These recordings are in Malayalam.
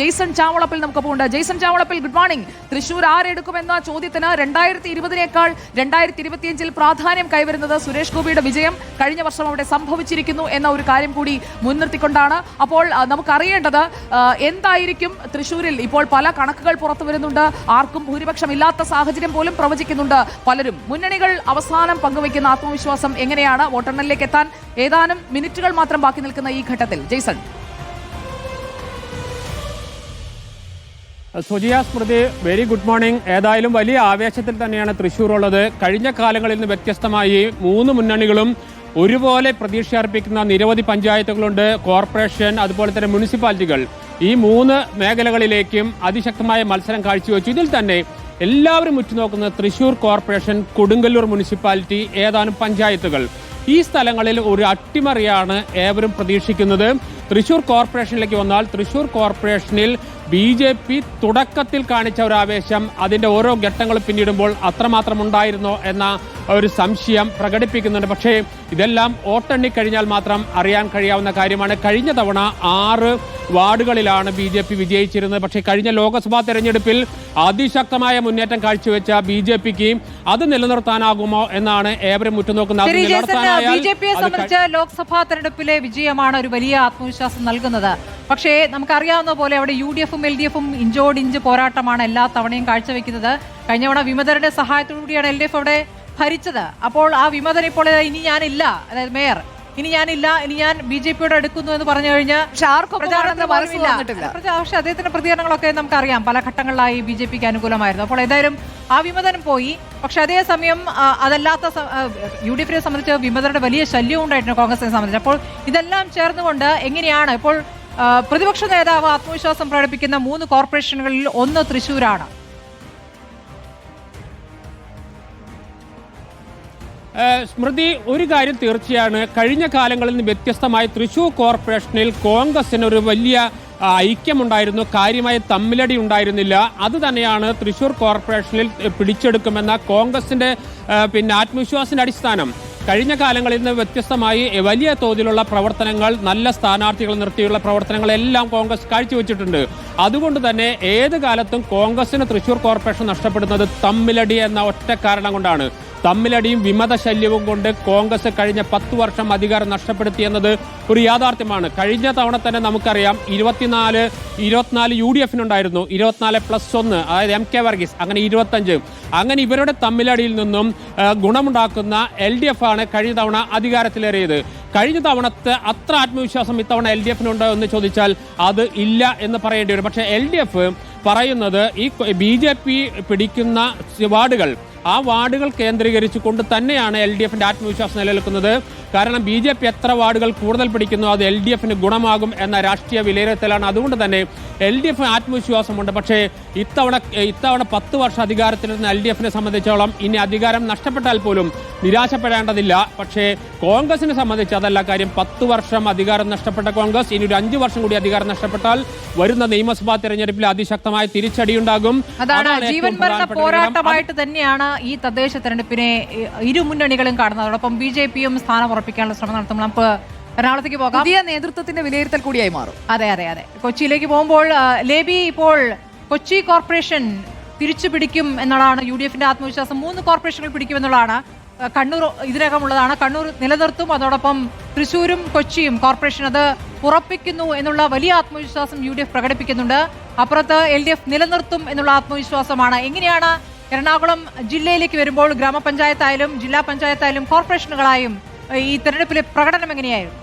ജെയ്സൺ ചാവളപ്പിൽ നമുക്ക് ഉണ്ട് Jason Chavalappil good morning. Thrissur ആരെടുക്കുമെന്ന ചോദ്യത്തിന് രണ്ടായിരത്തി ഇരുപതിനേക്കാൾ രണ്ടായിരത്തി ഇരുപത്തിയഞ്ചിൽ പ്രാധാന്യം കൈവരുന്നത് സുരേഷ് ഗോപിയുടെ വിജയം കഴിഞ്ഞ വർഷം അവിടെ സംഭവിച്ചിരിക്കുന്നു എന്ന ഒരു കാര്യം കൂടി മുൻനിർത്തിക്കൊണ്ടാണ്. അപ്പോൾ നമുക്കറിയേണ്ടത് എന്തായിരിക്കും തൃശൂരിൽ ഇപ്പോൾ പല കണക്കുകൾ പുറത്തു വരുന്നുണ്ട്. ആർക്കും ഭൂരിപക്ഷം ഇല്ലാത്ത സാഹചര്യം പോലും പ്രവചിക്കുന്നുണ്ട് പലരും. മുന്നണികൾ അവസാനം പങ്കുവയ്ക്കുന്ന ആത്മവിശ്വാസം എങ്ങനെയാണ്? വോട്ടെണ്ണലിലേക്ക് എത്താൻ ഏതാനും മിനിറ്റുകൾ മാത്രം ബാക്കി നിൽക്കുന്ന ഈ ഘട്ടത്തിൽ. Jason. Sujiya Smriti very good morning ഏതായാലും വലിയ ആവേശത്തിൽ തന്നെയാണ് തൃശ്ശൂർ ഉള്ളത് കഴിഞ്ഞ കാലങ്ങളിൽ നിന്ന് വ്യത്യസ്തമായി മൂന്ന് മുന്നണികളും ഒരുപോലെ പ്രതീക്ഷ അർപ്പിക്കുന്ന നിരവധി പഞ്ചായത്തുകളുണ്ട്. കോർപ്പറേഷൻ അതുപോലെ തന്നെ മുനിസിപ്പാലിറ്റികൾ. ഈ മൂന്ന് മേഖലകളിലേക്കും അതിശക്തമായ മത്സരം കാഴ്ചവെച്ചു. ഇതിൽ തന്നെ എല്ലാവരും ഉറ്റുനോക്കുന്ന തൃശ്ശൂർ കോർപ്പറേഷൻ കൊടുങ്ങല്ലൂർ മുനിസിപ്പാലിറ്റി ഏതാനും പഞ്ചായത്തുകൾ. ഈ സ്ഥലങ്ങളിൽ ഒരു അട്ടിമറിയാണ് ഏവരും പ്രതീക്ഷിക്കുന്നത്. തൃശൂർ കോർപ്പറേഷനിലേക്ക് വന്നാൽ തൃശൂർ കോർപ്പറേഷനിൽ ബി ജെ പി തുടക്കത്തിൽ കാണിച്ച ഒരു ആവേശം അതിന്റെ ഓരോ ഘട്ടങ്ങളും പിന്നിടുമ്പോൾ അത്രമാത്രം ഉണ്ടായിരുന്നോ എന്ന ഒരു സംശയം പ്രകടിപ്പിക്കുന്നുണ്ട്. പക്ഷേ ഇതെല്ലാം ഓട്ടെണ്ണി കഴിഞ്ഞാൽ മാത്രം അറിയാൻ കഴിയാവുന്ന കാര്യമാണ്. കഴിഞ്ഞ തവണ ആറ് വാർഡുകളിലാണ് ബി ജെ പി വിജയിച്ചിരുന്നത്. പക്ഷേ കഴിഞ്ഞ ലോക്സഭാ തെരഞ്ഞെടുപ്പിൽ അതിശക്തമായ മുന്നേറ്റം കാഴ്ചവെച്ച ബി ജെ പിക്ക് അത് നിലനിർത്താനാകുമോ എന്നാണ് ഏവരും ഉറ്റുനോക്കുന്നത്. ലോക്സഭാ തെരഞ്ഞെടുപ്പിലെ വിജയമാണ് ഒരു വലിയ ആത്മവിശ്വാസം നൽകുന്നത്. പക്ഷേ നമുക്കറിയാവുന്ന പോലെ അവിടെ യു ഡി എഫും എൽ ഡി എഫും ഇഞ്ചോടിഞ്ച് പോരാട്ടമാണ് എല്ലാ തവണയും കാഴ്ചവെക്കുന്നത്. കഴിഞ്ഞ തവണ വിമതരുടെ സഹായത്തോടുകൂടിയാണ് എൽ ഡി എഫ് അവിടെ ഭരിച്ചത്. അപ്പോൾ ആ വിമതൻ ഇപ്പോൾ ഇനി ഞാനില്ല അതായത് മേയർ. ഇനി ഞാനില്ല ഇനി ഞാൻ ബി ജെ പിയോട് എടുക്കുന്നു എന്ന് പറഞ്ഞു കഴിഞ്ഞാൽ പക്ഷെ അദ്ദേഹത്തിന്റെ പ്രതികരണങ്ങളൊക്കെ നമുക്കറിയാം. പല ഘട്ടങ്ങളിലായി ബി ജെ പിക്ക് അനുകൂലമായിരുന്നു. അപ്പോൾ ഏതായാലും ആ വിമതനം പോയി. പക്ഷെ അതേസമയം അതല്ലാത്ത യു ഡി എഫിനെ സംബന്ധിച്ച് വിമതരുടെ വലിയ ശല്യം ഉണ്ടായിട്ടുണ്ട് കോൺഗ്രസിനെ സംബന്ധിച്ച്. അപ്പോൾ ഇതെല്ലാം ചേർന്നുകൊണ്ട് എങ്ങനെയാണ്? ഇപ്പോൾ പ്രതിപക്ഷ നേതാവ് ആത്മവിശ്വാസം പ്രകടിപ്പിക്കുന്ന മൂന്ന് കോർപ്പറേഷനുകളിൽ ഒന്ന് തൃശ്ശൂരാണ്. സ്മൃതി ഒരു കാര്യം തീർച്ചയാണ്. കഴിഞ്ഞ കാലങ്ങളിൽ നിന്ന് വ്യത്യസ്തമായി തൃശൂർ കോർപ്പറേഷനിൽ കോൺഗ്രസിന് ഒരു വലിയ ഐക്യമുണ്ടായിരുന്നു. കാര്യമായ തമ്മിലടി ഉണ്ടായിരുന്നില്ല. അത് തന്നെയാണ് തൃശൂർ കോർപ്പറേഷനിൽ പിടിച്ചെടുക്കുമെന്ന കോൺഗ്രസിന്റെ പിന്നെ ആത്മവിശ്വാസത്തിന്റെ അടിസ്ഥാനം. കഴിഞ്ഞ കാലങ്ങളിൽ നിന്ന് വ്യത്യസ്തമായി വലിയ തോതിലുള്ള പ്രവർത്തനങ്ങൾ നല്ല സ്ഥാനാർത്ഥികൾ നിർത്തിയുള്ള പ്രവർത്തനങ്ങളെല്ലാം കോൺഗ്രസ് കാഴ്ചവെച്ചിട്ടുണ്ട്. അതുകൊണ്ട് തന്നെ ഏത് കാലത്തും കോൺഗ്രസിന് തൃശൂർ കോർപ്പറേഷൻ നഷ്ടപ്പെടുന്നത് തമ്മിലടി എന്ന ഒറ്റ കാരണം കൊണ്ടാണ്. തമ്മിലടിയും വിമത ശല്യവും കൊണ്ട് കോൺഗ്രസ് കഴിഞ്ഞ പത്തു വർഷം അധികാരം നഷ്ടപ്പെടുത്തിയെന്നത് ഒരു യാഥാർത്ഥ്യമാണ്. കഴിഞ്ഞ തവണ തന്നെ നമുക്കറിയാം ഇരുപത്തിനാല് ഇരുപത്തിനാല് യു ഡി എഫിനുണ്ടായിരുന്നു. ഇരുപത്തിനാല് പ്ലസ് ഒന്ന് അതായത് എം കെ വർഗീസ് അങ്ങനെ ഇരുപത്തഞ്ച് അങ്ങനെ ഇവരുടെ തമ്മിലടിയിൽ നിന്നും ഗുണമുണ്ടാക്കുന്ന എൽ ഡി എഫ് ആണ് കഴിഞ്ഞ തവണ അധികാരത്തിലേറിയത്. കഴിഞ്ഞ തവണത്തെ അത്ര ആത്മവിശ്വാസം ഇത്തവണ എൽ ഡി എഫിനുണ്ടോ എന്ന് ചോദിച്ചാൽ അത് ഇല്ല എന്ന് പറയേണ്ടി വരും. പക്ഷേ എൽ ഡി എഫ് പറയുന്നത് ഈ ബി ജെ പി പിടിക്കുന്ന വാർഡുകൾ ആ വാർഡുകൾ കേന്ദ്രീകരിച്ചുകൊണ്ട് തന്നെയാണ് എൽ ഡി എഫിന്റെ ആത്മവിശ്വാസം നിലനിൽക്കുന്നത്. കാരണം ബി ജെ പി എത്ര വാർഡുകൾ കൂടുതൽ പിടിക്കുന്നു അത് എൽ ഡി എഫിന് ഗുണമാകും എന്ന രാഷ്ട്രീയ വിലയിരുത്തലാണ്. അതുകൊണ്ട് തന്നെ എൽ ഡി എഫിന് ആത്മവിശ്വാസമുണ്ട്. പക്ഷേ ഇത്തവണ ഇത്തവണ പത്ത് വർഷം അധികാരത്തിലിരുന്ന എൽ ഡി എഫിനെ സംബന്ധിച്ചോളം ഇനി അധികാരം നഷ്ടപ്പെട്ടാൽ പോലും നിരാശപ്പെടേണ്ടതില്ല. പക്ഷേ കോൺഗ്രസിനെ സംബന്ധിച്ച് അതല്ല കാര്യം. പത്ത് വർഷം അധികാരം നഷ്ടപ്പെട്ട കോൺഗ്രസ് ഇനി ഒരു അഞ്ചു വർഷം കൂടി അധികാരം നഷ്ടപ്പെട്ടാൽ വരുന്ന നിയമസഭാ തെരഞ്ഞെടുപ്പിൽ അതിശക്തമായ തിരിച്ചടിയുണ്ടാകും. അതാണ് ജീവൻ മരണ പോരാട്ടമായിട്ട് തന്നെയാണ് ഈ തദ്ദേശ തെരഞ്ഞെടുപ്പിനെ ഇരു മുന്നണികളും കാണുന്നത്. അതോടൊപ്പം ബി ജെ പിയും സ്ഥാനം ഉറപ്പിക്കാനുള്ള ശ്രമം നടത്തുമ്പോൾ നമുക്ക് എറണാകുളത്തേക്ക് പോകാം. പുതിയ നേതൃത്വത്തിന്റെ വിലയിരുത്തൽ കൂടിയായി മാറും. അതെ അതെ അതെ. കൊച്ചിയിലേക്ക് പോകുമ്പോൾ ലേബി ഇപ്പോൾ കൊച്ചി കോർപ്പറേഷൻ തിരിച്ചു പിടിക്കും എന്നുള്ളതാണ് യു ഡി എഫിന്റെ ആത്മവിശ്വാസം. മൂന്ന് കോർപ്പറേഷനുകൾ പിടിക്കും എന്നുള്ളതാണ് കണ്ണൂർ ഇതിനകം ഉള്ളതാണ് കണ്ണൂർ നിലനിർത്തും അതോടൊപ്പം തൃശൂരും കൊച്ചിയും കോർപ്പറേഷൻ അത് ഉറപ്പിക്കുന്നു എന്നുള്ള വലിയ ആത്മവിശ്വാസം യു ഡി എഫ് പ്രകടിപ്പിക്കുന്നുണ്ട്. അപ്പുറത്ത് എൽ ഡി എഫ് നിലനിർത്തും എന്നുള്ള ആത്മവിശ്വാസമാണ്. എങ്ങനെയാണ് എറണാകുളം ജില്ലയിലേക്ക് വരുമ്പോൾ ഗ്രാമപഞ്ചായത്തായാലും ജില്ലാ പഞ്ചായത്തായാലും കോർപ്പറേഷനുകളായും ഈ തെരഞ്ഞെടുപ്പിലെ പ്രകടനം എങ്ങനെയായിരുന്നു?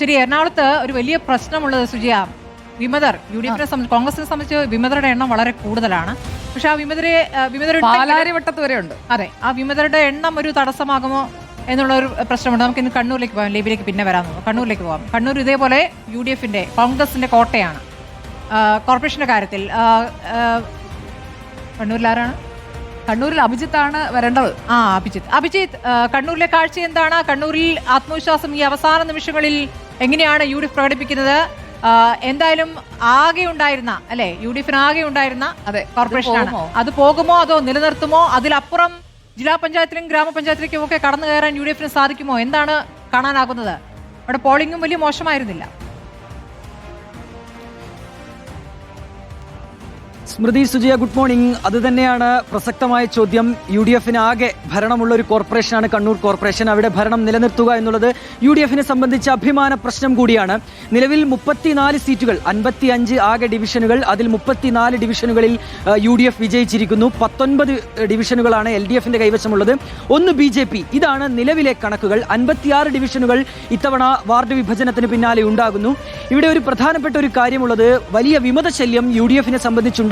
ശരി എറണാകുളത്ത് ഒരു വലിയ പ്രശ്നമുള്ളത് സുജിയ വിമതർ യു ഡി എഫിനെ സംബന്ധിച്ച് കോൺഗ്രസിനെ സംബന്ധിച്ച് വിമതരുടെ എണ്ണം വളരെ കൂടുതലാണ്. പക്ഷെ ആ വിമതരെ വിമതരുടെ വരെ ഉണ്ട് അതെ ആ വിമതരുടെ എണ്ണം ഒരു തടസ്സമാകുമോ? എന്നുള്ള ഒരു പ്രശ്നമുണ്ട്. നമുക്ക് ഇന്ന് കണ്ണൂരിലേക്ക് പോകാം. ലേബിലേക്ക് പിന്നെ വരാൻ നോക്കാം. കണ്ണൂരിലേക്ക് പോകാം. കണ്ണൂർ ഇതേപോലെ യു ഡി എഫിന്റെ കോൺഗ്രസിന്റെ കോട്ടയാണ്. കോർപ്പറേഷന്റെ കാര്യത്തിൽ കണ്ണൂരിൽ ആരാണ്? കണ്ണൂരിൽ അഭിജിത്താണ് വരേണ്ടത്. ആ അഭിജിത്ത്. അഭിജിത്ത് കണ്ണൂരിലെ കാഴ്ച എന്താണ്? കണ്ണൂരിൽ ആത്മവിശ്വാസം ഈ അവസാന നിമിഷങ്ങളിൽ എങ്ങനെയാണ് യു ഡി എഫ് പ്രകടിപ്പിക്കുന്നത് എന്തായാലും ആകെ ഉണ്ടായിരുന്ന അല്ലെ? യു ഡി എഫിന് ആകെ ഉണ്ടായിരുന്ന അതെ കോർപ്പറേഷൻ ആണ് അത് പോകുമോ? അതോ നിലനിർത്തുമോ? അതിലപ്പുറം ജില്ലാ പഞ്ചായത്തിലും ഗ്രാമപഞ്ചായത്തിലേക്കും ഒക്കെ കടന്നു കയറാൻ യു ഡി എഫിന് സാധിക്കുമോ? എന്താണ് കാണാനാകുന്നത്? അവിടെ പോളിംഗും വലിയ മോശമായിരുന്നില്ല. Smriti Sujaya good morning. അത് തന്നെയാണ് പ്രസക്തമായ ചോദ്യം. യു ഡി എഫിന് ആകെ ഭരണമുള്ള ഒരു കോർപ്പറേഷനാണ് കണ്ണൂർ കോർപ്പറേഷൻ. അവിടെ ഭരണം നിലനിർത്തുക എന്നുള്ളത് യു ഡി എഫിനെ സംബന്ധിച്ച് അഭിമാന പ്രശ്നം കൂടിയാണ്. നിലവിൽ മുപ്പത്തിനാല് സീറ്റുകൾ അൻപത്തി അഞ്ച് ആകെ ഡിവിഷനുകൾ. അതിൽ മുപ്പത്തിനാല് ഡിവിഷനുകളിൽ യു ഡി എഫ് വിജയിച്ചിരിക്കുന്നു. പത്തൊൻപത് ഡിവിഷനുകളാണ് എൽ ഡി എഫിന്റെ കൈവശമുള്ളത്. ഒന്ന് ബി ജെ പി. ഇതാണ് നിലവിലെ കണക്കുകൾ. അൻപത്തിയാറ് ഡിവിഷനുകൾ ഇത്തവണ വാർഡ് വിഭജനത്തിന് പിന്നാലെ ഉണ്ടാകുന്നു. ഇവിടെ ഒരു പ്രധാനപ്പെട്ട ഒരു കാര്യമുള്ളത് വലിയ വിമതശല്യം യു ഡി എഫിനെ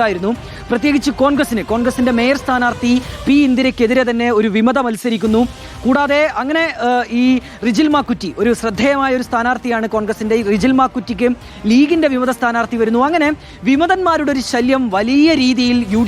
സംബന്ധിച്ചുണ്ടായിരുന്നു പ്രത്യേകിച്ച് കോൺഗ്രസിന്. കോൺഗ്രസിന്റെ മേയർ സ്ഥാനാർത്ഥി പി ഇന്ദിരയ്ക്കെതിരെ തന്നെ ഒരു വിമത മത്സരിക്കുന്നു. കൂടാതെ അങ്ങനെ ഈ റിജിൽ മാക്കുറ്റി ഒരു ശ്രദ്ധേയമായ ഒരു സ്ഥാനാർത്ഥിയാണ് കോൺഗ്രസിന്റെ. റിജിൽ മാക്കുറ്റിക്ക് ലീഗിന്റെ വിമത സ്ഥാനാർത്ഥി വരുന്നു. അങ്ങനെ വിമതന്മാരുടെ ഒരു ശല്യം വലിയ രീതിയിൽ യു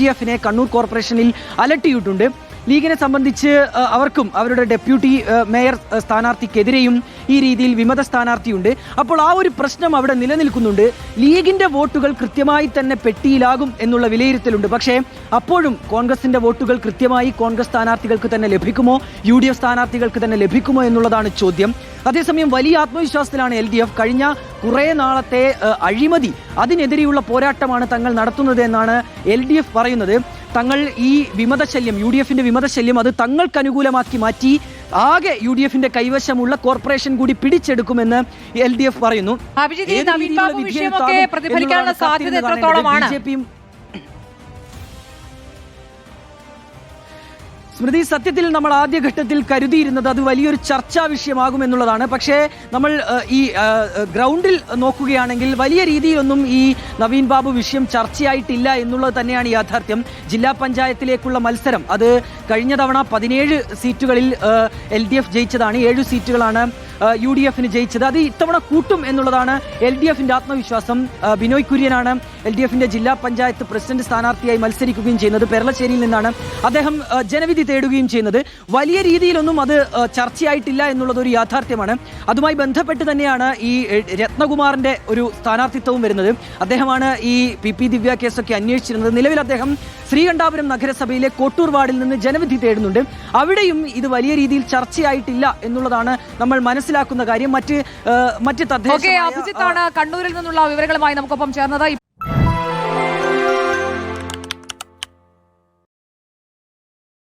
കണ്ണൂർ കോർപ്പറേഷനിൽ അലട്ടിയിട്ടുണ്ട്. ലീഗിനെ സംബന്ധിച്ച് അവർക്കും അവരുടെ ഡെപ്യൂട്ടി മേയർ സ്ഥാനാർത്ഥിക്കെതിരെയും ഈ രീതിയിൽ വിമത സ്ഥാനാർത്ഥിയുണ്ട്. അപ്പോൾ ആ ഒരു പ്രശ്നം അവിടെ നിലനിൽക്കുന്നുണ്ട്. ലീഗിന്റെ വോട്ടുകൾ കൃത്യമായി തന്നെ പെട്ടിയിലാകും എന്നുള്ള വിലയിരുത്തലുണ്ട്. പക്ഷേ അപ്പോഴും കോൺഗ്രസിന്റെ വോട്ടുകൾ കൃത്യമായി കോൺഗ്രസ് സ്ഥാനാർത്ഥികൾക്ക് തന്നെ ലഭിക്കുമോ? യു ഡി എഫ് സ്ഥാനാർത്ഥികൾക്ക് തന്നെ ലഭിക്കുമോ എന്നുള്ളതാണ് ചോദ്യം. അതേസമയം വലിയ ആത്മവിശ്വാസത്തിലാണ് എൽ ഡി എഫ്. കഴിഞ്ഞ കുറേ നാളത്തെ അഴിമതി അതിനെതിരെയുള്ള പോരാട്ടമാണ് തങ്ങൾ നടത്തുന്നത് എന്നാണ് എൽ ഡി എഫ് പറയുന്നത്. തങ്ങൾ ഈ വിമതശല്യം യു ഡി എഫിന്റെ വിമതശല്യം അത് തങ്ങൾക്ക് അനുകൂലമാക്കി മാറ്റി ആകെ യു ഡി എഫിന്റെ കൈവശമുള്ള കോർപ്പറേഷൻ കൂടി പിടിച്ചെടുക്കുമെന്ന് എൽ ഡി എഫ് പറയുന്നു. പ്രതിഫലിക്കാനുള്ള സാധ്യത എത്രത്തോളമാണ്? ബി ജെ പിയും സ്മൃതി സത്യത്തിൽ നമ്മൾ ആദ്യഘട്ടത്തിൽ കരുതിയിരുന്നത് അത് വലിയൊരു ചർച്ചാ വിഷയമാകുമെന്നുള്ളതാണ്. പക്ഷേ നമ്മൾ ഈ ഗ്രൗണ്ടിൽ നോക്കുകയാണെങ്കിൽ വലിയ രീതിയിലൊന്നും ഈ നവീൻ ബാബു വിഷയം ചർച്ചയായിട്ടില്ല എന്നുള്ളത് തന്നെയാണ് യാഥാർത്ഥ്യം. ജില്ലാ പഞ്ചായത്തിലേക്കുള്ള മത്സരം അത് കഴിഞ്ഞ തവണ പതിനേഴ് സീറ്റുകളിൽ എൽ ഡി എഫ് ജയിച്ചതാണ്. ഏഴ് സീറ്റുകളാണ് യു ഡി എഫിന് ജയിച്ചത്. അത് ഇത്തവണ കൂട്ടും എന്നുള്ളതാണ് എൽ ഡി എഫിന്റെ ആത്മവിശ്വാസം ബിനോയ് കുര്യനാണ് എൽ ഡി എഫിന്റെ ജില്ലാ പഞ്ചായത്ത് പ്രസിഡന്റ് സ്ഥാനാർത്ഥിയായി മത്സരിക്കുകയും ചെയ്യുന്നത്. പെരളശ്ശേരിയിൽ നിന്നാണ് അദ്ദേഹം ജനവിധി തേടുകയും ചെയ്യുന്നത്. വലിയ രീതിയിലൊന്നും അത് ചർച്ചയായിട്ടില്ല എന്നുള്ളത് ഒരു യാഥാർത്ഥ്യമാണ്. അതുമായി ബന്ധപ്പെട്ട് തന്നെയാണ് ഈ രത്നകുമാറിന്റെ ഒരു സ്ഥാനാർത്ഥിത്വവും വരുന്നത്. അദ്ദേഹമാണ് ഈ പി പി ദിവ്യ കേസൊക്കെ അന്വേഷിച്ചിരുന്നത്. നിലവിൽ അദ്ദേഹം ശ്രീകണ്ഠാപുരം നഗരസഭയിലെ കോട്ടൂർ വാർഡിൽ നിന്ന് ജനവിധി തേടുന്നുണ്ട്. അവിടെയും ഇത് വലിയ രീതിയിൽ ചർച്ചയായിട്ടില്ല എന്നുള്ളതാണ് നമ്മൾ മനസ്സിലാക്കുന്ന കാര്യം. മറ്റ് മറ്റ് തദ്ദേശ അഭിജിത്താണ് കണ്ണൂരിൽ നിന്നുള്ള വിവരങ്ങളുമായി നമുക്കൊപ്പം ചേർന്നത്.